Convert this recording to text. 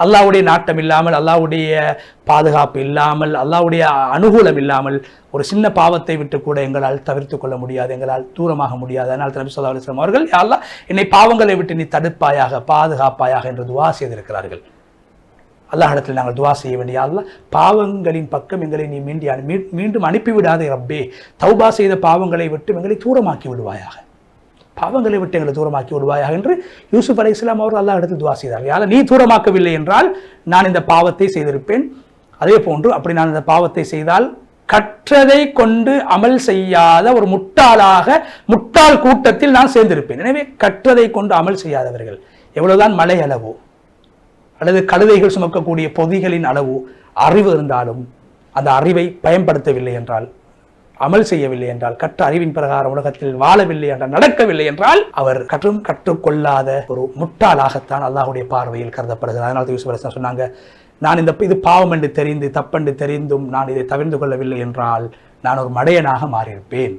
அல்லாவுடைய நாட்டம் இல்லாமல் அல்லாவுடைய பாதுகாப்பு இல்லாமல் அல்லாவுடைய அனுகூலம் இல்லாமல் ஒரு சின்ன பாவத்தை விட்டு கூட எங்களால் தவிர்த்து கொள்ள முடியாது எங்களால் தூரமாக முடியாது. அதனால் நபி ஸல்லல்லாஹு அலைஹி அவர்கள் யாரெல்லாம் என்னை பாவங்களை விட்டு நீ தடுப்பாயாக பாதுகாப்பாயாக என்று துவா செய்திருக்கிறார்கள். அல்லாஹிடத்தில் நாங்கள் துவா செய்ய வேண்டிய அல்ல பாவங்களின் பக்கம் எங்களை நீ மீண்டி அனு- மீண்டும் அனுப்பிவிடாதே ரப்பே. தௌபா செய்த பாவங்களை விட்டு எங்களை தூரமாக்கி விடுவாயாக. பாவங்களை விட்டு எங்களை தூரமாக்கி விடுவாயாக என்று யூசுப் அலை இஸ்லாம் அவர்கள் அல்லாஹிடத்தில் துவா செய்தார்கள். யாரை நீ தூரமாக்கவில்லை என்றால் நான் இந்த பாவத்தை செய்திருப்பேன். அதே போன்று அப்படி நான் இந்த பாவத்தை செய்தால் கற்றதை கொண்டு அமல் செய்யாத ஒரு முட்டாளாக முட்டாள் கூட்டத்தில் நான் சேர்ந்திருப்பேன். எனவே கற்றதை கொண்டு அமல் செய்யாதவர்கள் எவ்வளவுதான் மலை அளவோ அல்லது கழுதைகள் சுமக்கக்கூடிய பொதிகளின் அளவு அறிவு இருந்தாலும் அந்த அறிவை பயன்படுத்தவில்லை என்றால் அமல் செய்யவில்லை என்றால் கற்ற அறிவின் பிரகாரம் உலகத்தில் வாழவில்லை என்றால் நடக்கவில்லை என்றால் அவர் கற்றும் கற்றுக்கொள்ளாத ஒரு முட்டாளாகத்தான் அல்லாஹுடைய பார்வையில் கருதப்படுகிறது. அதனால தான் யூசுப் சொன்னாங்க நான் இந்த இது பாவம் என்று தெரிந்து தப்பென்று தெரிந்தும் நான் இதை தவிர்ந்து கொள்ளவில்லை என்றால் நான் ஒரு மடையனாக மாறியிருப்பேன்.